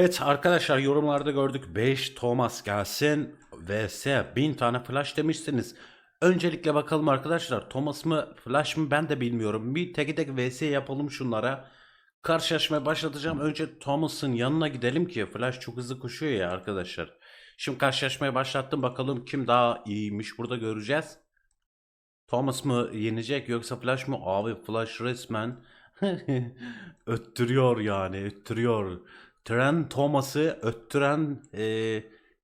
Evet arkadaşlar yorumlarda gördük 5 Thomas gelsin vs 1000 tane flash demişsiniz. Öncelikle bakalım arkadaşlar Thomas mı flash mı ben de bilmiyorum. Bir tek tek vs yapalım şunlara. Karşılaşmaya başlatacağım. Önce Thomas'ın yanına gidelim ki flash çok hızlı koşuyor ya arkadaşlar. Şimdi karşılaşmaya başlattım bakalım kim daha iyiymiş burada göreceğiz. Thomas mı yenecek yoksa Flash mı? Abi Flash resmen öttürüyor yani öttürüyor. Trent Thomas'ı öttüren e,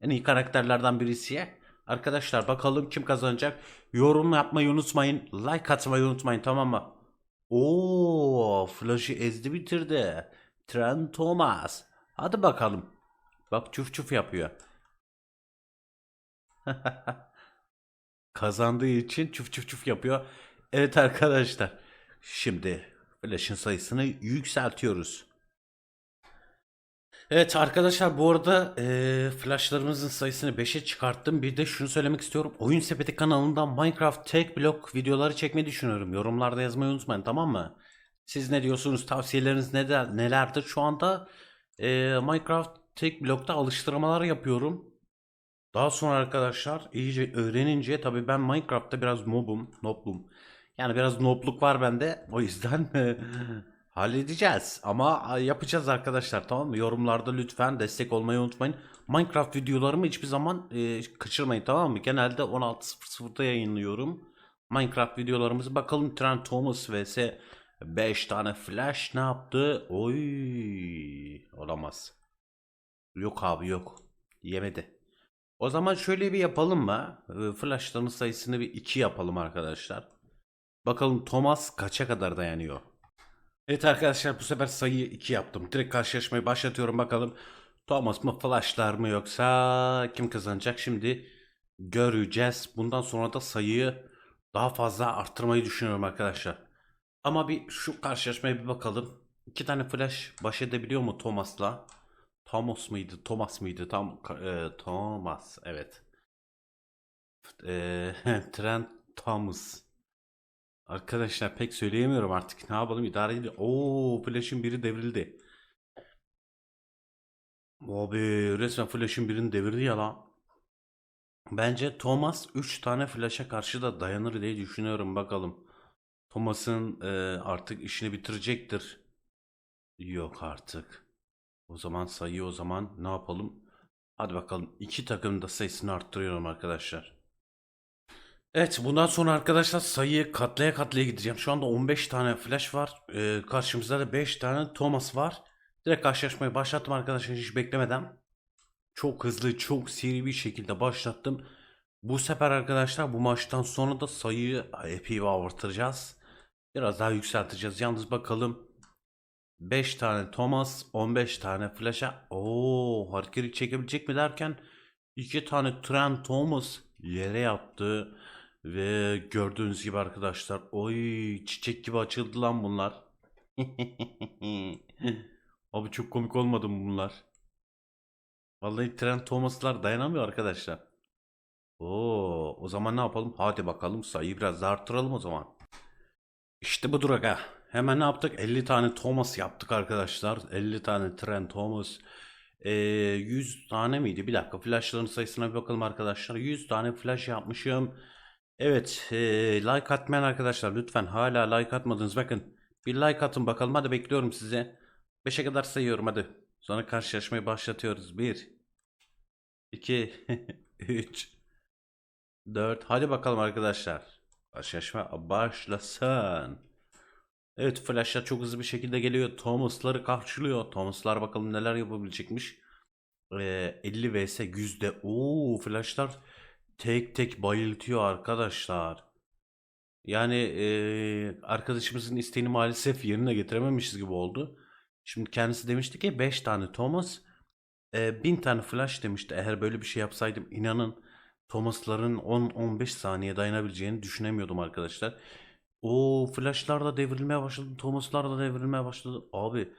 en iyi karakterlerden birisi. Arkadaşlar bakalım kim kazanacak. Yorum yapmayı unutmayın. Like atmayı unutmayın tamam mı? Oo, Flash'ı ezdi bitirdi. Trent Thomas. Hadi bakalım. Bak çuf çuf yapıyor. Kazandığı için çuf çuf çuf yapıyor. Evet arkadaşlar. Şimdi Flash'ın sayısını yükseltiyoruz. Evet arkadaşlar bu arada eee flashlarımızın sayısını 5'e çıkarttım. Bir de şunu söylemek istiyorum. Oyun Sepeti kanalından Minecraft Tek Block videoları çekmeyi düşünüyorum. Yorumlarda yazmayı unutmayın tamam mı? Siz ne diyorsunuz? Tavsiyeleriniz neler, nelerdir? Şu anda eee, Minecraft Tek Block'ta alıştırmalar yapıyorum. Daha sonra arkadaşlar iyice öğrenince tabii ben Minecraft'ta biraz nobum, noblum. Yani biraz nobluk var bende. O yüzden halledeceğiz. Ama yapacağız arkadaşlar tamam mı? Yorumlarda lütfen destek olmayı unutmayın. Minecraft videolarımı hiçbir zaman e, kaçırmayın tamam mı? Genelde 16.00'da yayınlıyorum. Minecraft videolarımızı bakalım Trent Thomas vs 5 tane flash ne yaptı? Oy olamaz. Yok abi yok. Yemedi. O zaman şöyle bir yapalım mı? Ee, Flashların sayısını bir 2 yapalım arkadaşlar. Bakalım Thomas kaça kadar dayanıyor. Evet arkadaşlar bu sefer sayıyı 2 yaptım. Direkt karşılaşmayı başlatıyorum bakalım. Thomas mı Flashlar mı yoksa kim kazanacak şimdi göreceğiz. Bundan sonra da sayıyı daha fazla arttırmayı düşünüyorum arkadaşlar. Ama bir şu karşılaşmaya bir bakalım. İki tane Flash baş edebiliyor mu Thomas'la? Thomas mıydı? Thomas mıydı? Tam e, Thomas evet. E, Trent Thomas. Arkadaşlar pek söyleyemiyorum artık. Ne yapalım idare edin. Oo, Flash'ın biri devrildi. Abi resmen Flash'ın birini devirdi ya lan. Bence Thomas 3 tane Flash'a karşı da dayanır diye düşünüyorum bakalım. Thomas'ın e, artık işini bitirecektir. Yok artık. O zaman sayıyı o zaman ne yapalım? Hadi bakalım. iki takımın da sayısını arttırıyorum arkadaşlar. Evet bundan sonra arkadaşlar sayıyı katlaya katlaya gideceğim. Şu anda 15 tane flash var. Ee, karşımızda da 5 tane Thomas var. Direkt karşılaşmayı başlattım arkadaşlar hiç beklemeden. Çok hızlı, çok seri bir şekilde başlattım. Bu sefer arkadaşlar bu maçtan sonra da sayıyı epey bir artıracağız. Biraz daha yükselteceğiz. Yalnız bakalım 5 tane Thomas, 15 tane Flash'a. Oo, hareketi çekebilecek mi derken 2 tane Trent Thomas yere yattı. Ve gördüğünüz gibi arkadaşlar oy çiçek gibi açıldı lan bunlar. Abi çok komik olmadı mı bunlar? Vallahi Trent Thomas'lar dayanamıyor arkadaşlar. Oo, o zaman ne yapalım? Hadi bakalım sayıyı biraz daha arttıralım o zaman. İşte budur aga. Hemen ne yaptık? 50 tane Thomas yaptık arkadaşlar. 50 tane Trent Thomas. Ee, 100 tane miydi? Bir dakika flashların sayısına bir bakalım arkadaşlar. 100 tane flash yapmışım. Evet ee, like atmayan arkadaşlar lütfen hala like atmadınız. Bakın bir like atın bakalım. Hadi bekliyorum size. 5'e kadar sayıyorum hadi. Sonra karşılaşmayı başlatıyoruz. 1 2 3 4 Hadi bakalım arkadaşlar. Karşılaşma başlasın. Evet flashlar çok hızlı bir şekilde geliyor. Thomas'ları karşılıyor. Thomas'lar bakalım neler yapabilecekmiş. Ee, 50 vs yüzde. Oo flashlar tek tek bayıltıyor arkadaşlar. Yani ee, arkadaşımızın isteğini maalesef yerine getirememişiz gibi oldu. Şimdi kendisi demişti ki 5 tane Thomas, e, 1000 tane flash demişti. Eğer böyle bir şey yapsaydım inanın Thomas'ların 10-15 saniye dayanabileceğini düşünemiyordum arkadaşlar. O flashlar da devrilmeye başladı. Thomas'lar da devrilmeye başladı. Abi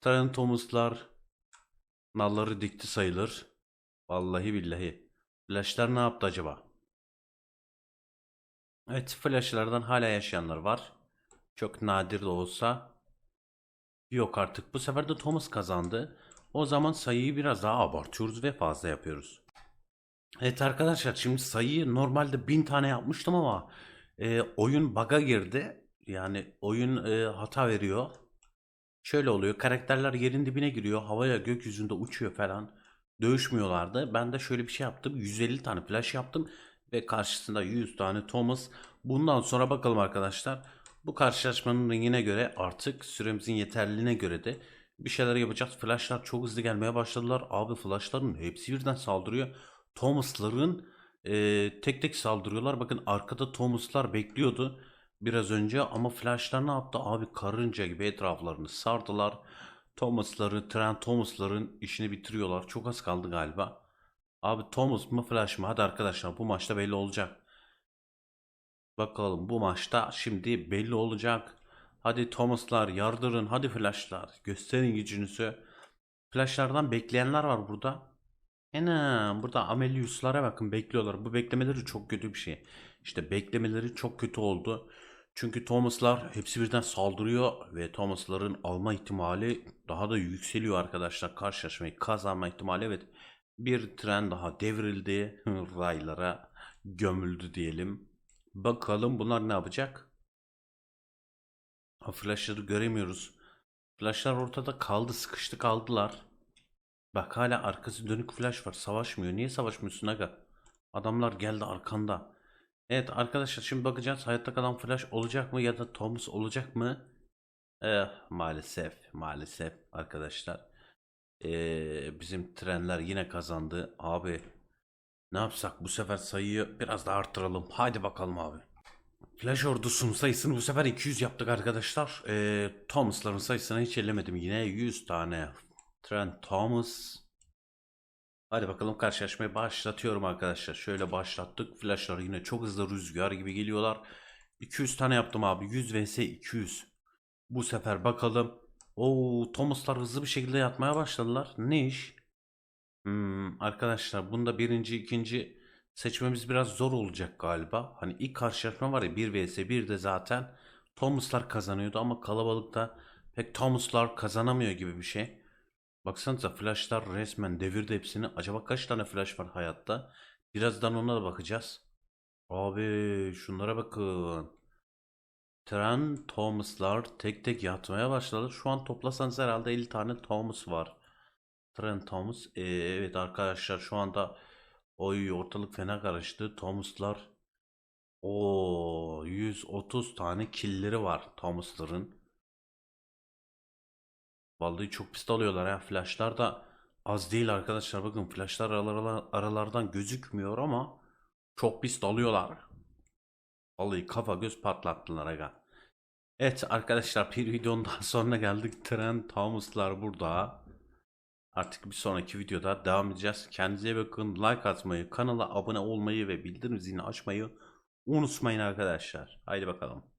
Trent Thomas'lar nalları dikti sayılır. Vallahi billahi. Flashlar ne yaptı acaba? Evet flashlardan hala yaşayanlar var. Çok nadir de olsa. Yok artık. Bu sefer de Thomas kazandı. O zaman sayıyı biraz daha abartıyoruz ve fazla yapıyoruz. Evet arkadaşlar şimdi sayıyı normalde 1000 tane yapmıştım ama e, oyun bug'a girdi. Yani oyun e, hata veriyor. Şöyle oluyor karakterler yerin dibine giriyor havaya gökyüzünde uçuyor falan. Dövüşmüyorlardı. Ben de şöyle bir şey yaptım. 150 tane flash yaptım ve karşısında 100 tane Thomas. Bundan sonra bakalım arkadaşlar. Bu karşılaşmanın rengine göre artık süremizin yeterliliğine göre de bir şeyler yapacağız. Flashlar çok hızlı gelmeye başladılar. Abi flashların hepsi birden saldırıyor. Thomas'ların e, tek tek saldırıyorlar. Bakın arkada Thomas'lar bekliyordu biraz önce ama flashlar ne yaptı? Abi karınca gibi etraflarını sardılar. Thomas'ları, Trent Thomas'ların işini bitiriyorlar. Çok az kaldı galiba. Abi Thomas mı Flash mı? Hadi arkadaşlar bu maçta belli olacak. Bakalım bu maçta şimdi belli olacak. Hadi Thomas'lar yardırın. Hadi Flash'lar. Gösterin gücünüzü. Flash'lardan bekleyenler var burada. Ana burada Amelius'lara bakın bekliyorlar. Bu beklemeleri çok kötü bir şey. İşte beklemeleri çok kötü oldu. Çünkü Thomas'lar hepsi birden saldırıyor ve Thomas'ların alma ihtimali daha da yükseliyor arkadaşlar. Karşılaşmayı kazanma ihtimali evet. Bir tren daha devrildi. Raylara gömüldü diyelim. Bakalım bunlar ne yapacak? Flashları göremiyoruz. Flashlar ortada kaldı. Sıkıştı kaldılar. Bak hala arkası dönük flash var. Savaşmıyor. Niye savaşmıyorsun aga? Adamlar geldi arkanda. Evet arkadaşlar şimdi bakacağız. Hayatta kalan flash olacak mı ya da Thomas olacak mı? Eh, maalesef. Maalesef arkadaşlar. Ee, bizim trenler yine kazandı. Abi ne yapsak bu sefer sayıyı biraz daha arttıralım. Haydi bakalım abi. Flash ordusunun sayısını bu sefer 200 yaptık arkadaşlar. Ee, Thomas'ların sayısını hiç ellemedim. Yine 100 tane Trent Thomas. Hadi bakalım karşılaşmayı başlatıyorum arkadaşlar. Şöyle başlattık. Flashlar yine çok hızlı rüzgar gibi geliyorlar. 200 tane yaptım abi. 100 vs 200. Bu sefer bakalım. Oo, Thomas'lar hızlı bir şekilde yatmaya başladılar. Ne iş? Hmm, arkadaşlar bunda birinci, ikinci seçmemiz biraz zor olacak galiba. Hani ilk karşılaşma var ya 1 vs 1 de zaten Thomas'lar kazanıyordu ama kalabalıkta pek Thomas'lar kazanamıyor gibi bir şey. Baksanıza flashlar resmen devirdi hepsini. Acaba kaç tane flash var hayatta? Birazdan ona da bakacağız. Abi şunlara bakın. Tren Thomas'lar tek tek yatmaya başladı. Şu an toplasanız herhalde 50 tane Thomas var. Tren Thomas. Ee, evet arkadaşlar şu anda oy ortalık fena karıştı. Thomas'lar o 130 tane killleri var Thomas'ların. Vallahi çok pist alıyorlar ya. Flashlar da az değil arkadaşlar. Bakın flashlar aralar, aralardan gözükmüyor ama çok pist alıyorlar. Vallahi kafa göz patlattılar aga. Evet arkadaşlar bir videonun daha sonuna geldik. Tren Thomas'lar burada. Artık bir sonraki videoda devam edeceğiz. Kendinize bakın. Like atmayı, kanala abone olmayı ve bildirim zilini açmayı unutmayın arkadaşlar. Haydi bakalım.